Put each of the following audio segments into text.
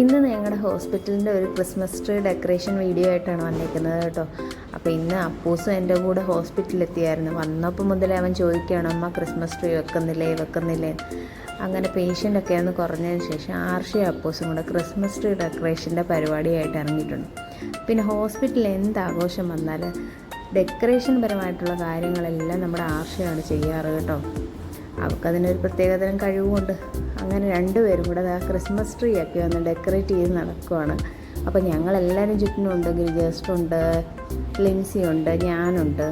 ഇന്ന് ഞങ്ങളുടെ ഹോസ്പിറ്റലിന്റെ ഒരു ക്രിസ്മസ് ട്രീ ഡെക്കറേഷൻ വീഡിയോ ആയിട്ടാണ് വന്നിരിക്കുന്നത് കേട്ടോ. അപ്പോൾ ഇന്ന് അപ്പൂസും എന്റെ കൂടെ ഹോസ്പിറ്റലിലെത്തിയായിരുന്നു. വന്നപ്പോൾ മുതലേ അവൻ ചോദിക്കുകയാണ് അമ്മ ക്രിസ്മസ് ട്രീ വെക്കുന്നില്ലേ വെക്കുന്നില്ലേ? അങ്ങനെ പേഷ്യന്റ് ഒക്കെ ഒന്ന് കുറഞ്ഞതിന് ശേഷം ആർഷി അപ്പൂസും കൂടെ ക്രിസ്മസ് ട്രീ ഡെക്കറേഷന്റെ പരിപാടിയായിട്ട് ഇറങ്ങിയിട്ടുണ്ട്. പിന്നെ ഹോസ്പിറ്റലിൽ എന്ത് ആഘോഷം വന്നാൽ ഡെക്കറേഷൻ പരമായിട്ടുള്ള കാര്യങ്ങളെല്ലാം നമ്മുടെ ആർഷയാണ് ചെയ്യാറ് കേട്ടോ. അവൾക്കതിനൊരു പ്രത്യേകതരം കഴിവുമുണ്ട് അങ്ങനെ രണ്ടുപേരും കൂടെ ആ ക്രിസ്മസ് ട്രീ ഒക്കെ ഒന്ന് ഡെക്കറേറ്റ് ചെയ്ത് നടക്കുവാണ്. അപ്പോൾ ഞങ്ങളെല്ലാവരും ചുറ്റിനുണ്ട് ഗിരിജേസ്റ്ററുണ്ട് ലിൻസി ഉണ്ട് ഞാനുണ്ട്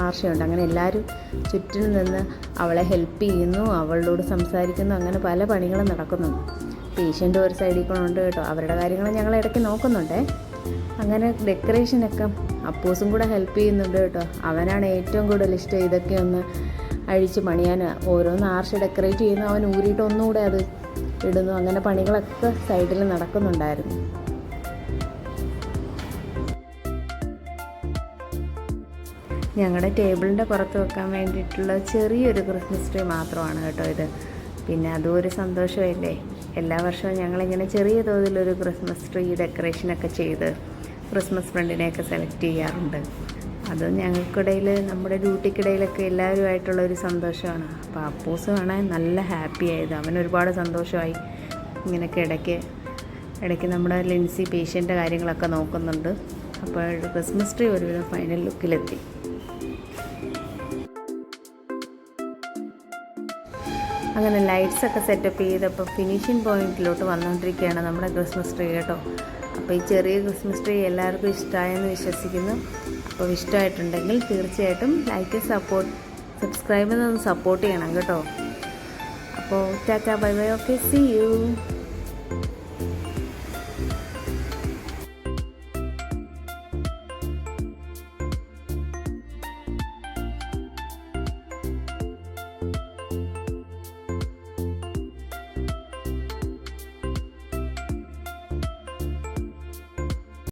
ആർഷയുണ്ട്. അങ്ങനെ എല്ലാവരും ചുറ്റിനും നിന്ന് അവളെ ഹെൽപ്പ് ചെയ്യുന്നു അവളോട് സംസാരിക്കുന്നു. അങ്ങനെ പല പണികളും നടക്കുന്നുണ്ട്. പേഷ്യന്റ് ഒരു സൈഡിൽ കൊണ്ടുണ്ട് കേട്ടോ. അവരുടെ കാര്യങ്ങൾ ഞങ്ങൾ ഇടയ്ക്ക് നോക്കുന്നുണ്ടേ. അങ്ങനെ ഡെക്കറേഷനൊക്കെ അപ്പൂസും കൂടെ ഹെൽപ്പ് ചെയ്യുന്നുണ്ട് കേട്ടോ. അവനാണ് ഏറ്റവും കൂടുതൽ ഇഷ്ടം ഇതൊക്കെ ഒന്ന് അഴിച്ച് പണിയാൻ. ഓരോന്ന് ആർച്ച് ഡെക്കറേറ്റ് ചെയ്യുന്ന. അവൻ ഊരിയിട്ട് ഒന്നുകൂടെ അത് ഇടുന്നു. അങ്ങനെ പണികളൊക്കെ സൈഡിൽ നടക്കുന്നുണ്ടായിരുന്നു. ഞങ്ങളുടെ ടേബിളിന്റെ പുറത്ത് വെക്കാൻ വേണ്ടിയിട്ടുള്ള ചെറിയൊരു ക്രിസ്മസ് ട്രീ മാത്രമാണ് കേട്ടോ ഇത്. പിന്നെ അതും ഒരു സന്തോഷമല്ലേ? എല്ലാ വർഷവും ഞങ്ങളിങ്ങനെ ചെറിയ തോതിലൊരു ക്രിസ്മസ് ട്രീ ഡെക്കറേഷനൊക്കെ ചെയ്ത് ക്രിസ്മസ് ഫ്രണ്ടിനെയൊക്കെ സെലക്ട് ചെയ്യാറുണ്ട്. അത് ഞങ്ങൾക്കിടയിൽ നമ്മുടെ ഡ്യൂട്ടിക്കിടയിലൊക്കെ എല്ലാവരുമായിട്ടുള്ള ഒരു സന്തോഷമാണ്. അപ്പോൾ അപ്പൂസ് കാണാൻ നല്ല ഹാപ്പി ആയത്. അവൻ ഒരുപാട് സന്തോഷമായി. ഇങ്ങനെയൊക്കെ ഇടയ്ക്ക് ഇടയ്ക്ക് നമ്മുടെ ലിൻസി പേഷ്യന്റെ കാര്യങ്ങളൊക്കെ നോക്കുന്നുണ്ട്. അപ്പോൾ ക്രിസ്മസ് ട്രീ ഒരുവിധം ഫൈനൽ ലുക്കിലെത്തി. അങ്ങനെ ലൈറ്റ്സൊക്കെ സെറ്റപ്പ് ചെയ്തപ്പോൾ ഫിനിഷിംഗ് പോയിന്റിലോട്ട് വന്നുകൊണ്ടിരിക്കുകയാണ് നമ്മുടെ ക്രിസ്മസ് ട്രീ കേട്ടോ. അപ്പോൾ ഈ ചെറിയ ക്രിസ്മസ് ട്രീ എല്ലാവർക്കും ഇഷ്ടമായെന്ന് വിശ്വസിക്കുന്നു. അപ്പോൾ ഇഷ്ടമായിട്ടുണ്ടെങ്കിൽ തീർച്ചയായിട്ടും ലൈക്ക് സപ്പോർട്ട് സബ്സ്ക്രൈബ് ചെയ്തൊന്ന് സപ്പോർട്ട് ചെയ്യണം കേട്ടോ. അപ്പോൾ tata bye bye okay see you